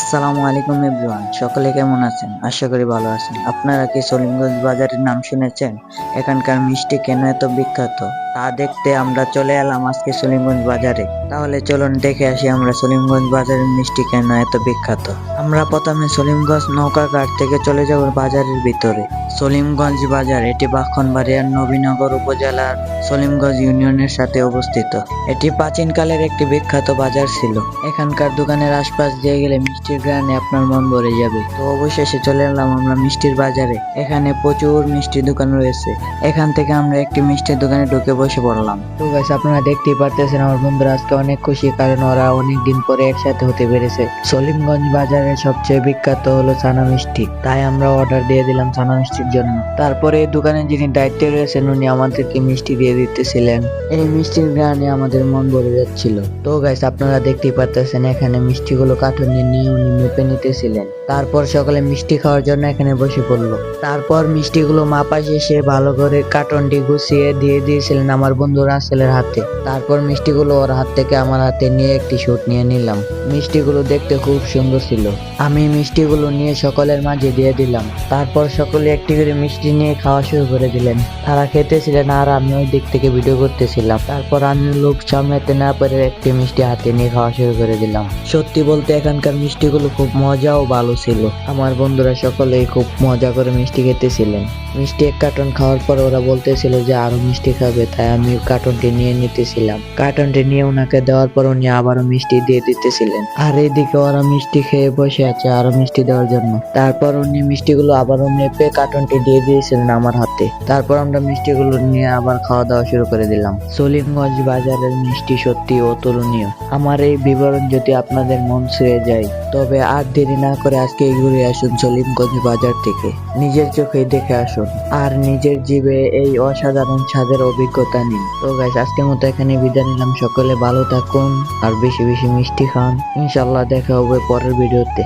আসসালামু আলাইকুম এভরিওয়ান, সকলে কেমন আছেন? আশা করি ভালো আছেন। আপনারা কি সলিমগঞ্জ বাজারের নাম শুনেছেন? এখানকার মিষ্টি কেন এত বিখ্যাত? তা দেখতে আমরা চলে এলাম আজকে সলিমগঞ্জ বাজারে। তাহলে চলুন দেখে আসি আমরা সলিমগঞ্জ বাজারের মিষ্টি কেন এত বিখ্যাত। আমরা প্রথমে সলিমগঞ্জ নৌকাঘাট থেকে চলে যাব বাজারের ভিতরে। সলিমগঞ্জ বাজার, এটি বাখনবাড়িয়ার নবীনগর উপজেলার সলিমগঞ্জ ইউনিয়নের সাথে অবস্থিত। এটি প্রাচীনকালের একটি বিখ্যাত বাজার ছিল। এখানকার দোকানের আশপাশ দিয়ে গেলে মিষ্টির গ্রানে আপনার মন ভরে যাবে। তো অবশেষে চলে এলাম আমরা মিষ্টির বাজারে। এখানে প্রচুর মিষ্টির দোকান রয়েছে। এখান থেকে আমরা একটি মিষ্টির দোকানে ঢুকে বসে পড়লাম। তো গাছ আপনারা দেখতেই পারতেছেন, আমার বন্ধুরা আজকে অনেক খুশি, কারণ ওরা অনেক দিন পরে একসাথে হতে পেরেছে। সলিমগঞ্জ বাজারের সবচেয়ে বিখ্যাত হলো ছানা মিষ্টি। তাই আমরা অর্ডার দিয়ে দিলাম ছানা মিষ্টির জন্য। তারপরে দোকানে যিনি দায়িত্বে রয়েছেন, উনি আমাদেরকে মিষ্টি দিয়ে দিতেছিলেন। এই মিষ্টির গ্রানে আমাদের মন ভরে যাচ্ছিল। তো গাইস আপনারা দেখতেই পারতেছেন, এখানে মিষ্টিগুলো কার্টুনে নিয়ে উনি মেপে নিতেছিলেন। তারপর সকালে মিষ্টি খাওয়ার জন্য এখানে বসে পড়ল। তারপর মিষ্টিগুলো মাপা শেষে ভালো করে কার্টনটি গুছিয়ে দিয়ে দিয়েছিলেন আমার বন্ধু রাসেলের হাতে। তারপর মিষ্টিগুলো ওর হাত থেকে আমার হাতে নিয়ে একটি শুট নিয়ে নিলাম। মিষ্টিগুলো দেখতে খুব সুন্দর ছিল। আমি মিষ্টিগুলো নিয়ে সকলের মাঝে দিয়ে দিলাম। তারপর সকলে একটি করে মিষ্টি নিয়ে খাওয়া শুরু করে দিলেন। তারা খেতেছিলেন আর আমি ওই দিক থেকে ভিডিও করতেছিলাম। তারপর আমি লোক সামলাতে না পেরে একটি মিষ্টি হাতে নিয়ে খাওয়া শুরু করে দিলাম। সত্যি বলতে এখানকার মিষ্টিগুলো খুব মজা ও ভালো ছিল। আমার বন্ধুরা সকলেই খুব মজা করে মিষ্টি খেতেছিলেন। মিষ্টি এক কার্টন খাওয়ার পর ওরা বলতেছিল যে আরও মিষ্টি খাবে, তাই আমি কার্টনটি নিয়ে নিতেছিলাম। কার্টনটি নিয়ে ওনাকে দেওয়ার পর উনি আবারও মিষ্টি দিয়ে দিতেছিলেন। আর এইদিকে ওরা মিষ্টি খেয়ে বসে আছে আরও মিষ্টি দেওয়ার জন্য। তারপর উনি মিষ্টিগুলো আবারও মেপে কার্টনটি দিয়ে দিয়েছিলেন আমার হাতে। তারপর আমরা মিষ্টিগুলো নিয়ে আবার খাওয়া দাওয়া শুরু করে দিলাম। সলিমগঞ্জ বাজারের মিষ্টি সত্যি অতুলনীয়। আমার এই বিবরণ যদি আপনাদের মন ছুঁয়ে যায়, তবে আর দেরি না করে আজকে ঘুরে আসুন সলিমগঞ্জ বাজার থেকে। নিজের চোখে দেখে আসুন। আর নিজের জীবে এই অসাধারণ স্বাদের অভিজ্ঞতা নিন তো গাইস আজকের মতো এখানে বিদায় নিলাম। সকলে ভালো থাকুন আর বেশি বেশি মিষ্টি খান। ইনশাল্লাহ দেখা হবে পরের ভিডিওতে।